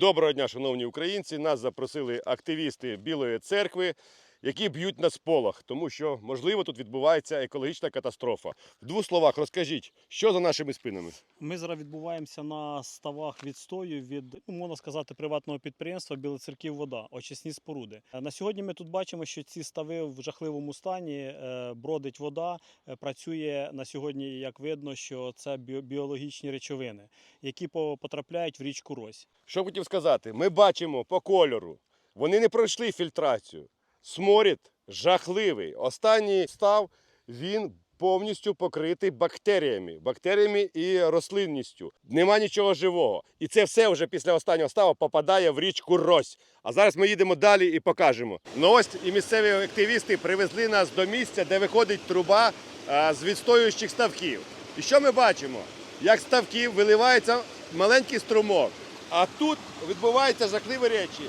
Доброго дня, шановні українці. Нас запросили активісти Білої церкви, які б'ють на сполох, тому що можливо тут відбувається екологічна катастрофа. В двох словах розкажіть, що за нашими спинами? Ми зараз відбуваємося на ставах відстою від, ну, можна сказати, приватного підприємства Білоцерків вода, очисні споруди. Е, На сьогодні ми тут бачимо, що ці стави в жахливому стані, е, бродить вода, е, працює на сьогодні, як видно, що це біо- біологічні речовини, які по- потрапляють в річку Рось. Що хотів сказати? Ми бачимо по кольору, вони не пройшли фільтрацію. Сморід жахливий. Останній став він повністю покритий бактеріями, бактеріями і рослинністю. Нема нічого живого. І це все вже після останнього ставу попадає в річку Рось. А зараз ми їдемо далі і покажемо. Ну ось і місцеві активісти привезли нас до місця, де виходить труба з відстоюючих ставків. І що ми бачимо? Як з ставків виливається маленький струмок. А тут відбуваються жахливі речі.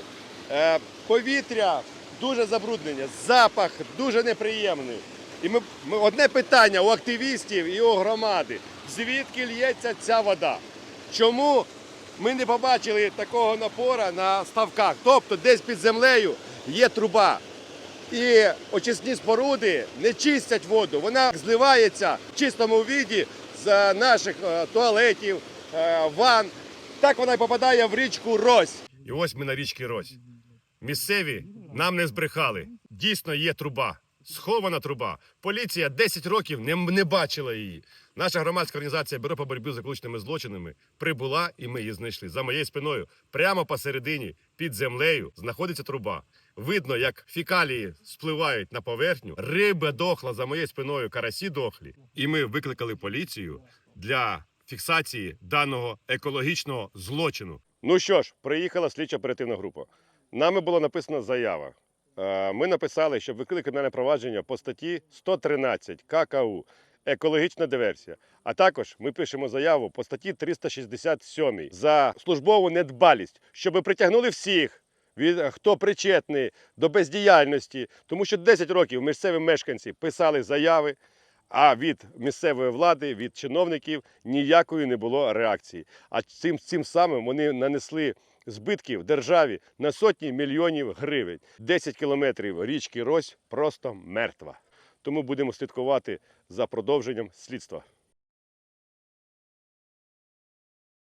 Е, повітря дуже забруднене, запах дуже неприємний. І ми, ми, одне питання у активістів і у громади: звідки лється ця вода? Чому ми не побачили такого напора на ставках? Тобто десь під землею є труба. І очисні споруди не чистять воду. Вона зливається в чистому віді з наших е, туалетів, е, ванн. Так вона й попадає в річку Рось. І ось ми на річці Рось. Місцеві нам не збрехали. Дійсно є труба. Схована труба. Поліція 10 років не, не бачила її. Наша громадська організація Бюро по боротьбі з екологічними злочинами прибула і ми її знайшли. За моєю спиною, прямо посередині, під землею, знаходиться труба. Видно, як фікалії спливають на поверхню. Риба дохла за моєю спиною, карасі дохлі. І ми викликали поліцію для фіксації даного екологічного злочину. Ну що ж, приїхала слідча оперативна група. Нами була написана заява. Е, Ми написали, щоб викликати кримінальне провадження по статті 113 ККУ екологічна диверсія. А також ми пишемо заяву по статті 367 за службову недбалість, щоб притягнули всіх, від, хто причетний до бездіяльності, тому що 10 років місцеві мешканці писали заяви. А від місцевої влади, від чиновників ніякої не було реакції. А цим, цим самим вони нанесли збитків державі на сотні мільйонів гривень. 10 кілометрів річки Рось просто мертва. Тому будемо слідкувати за продовженням слідства.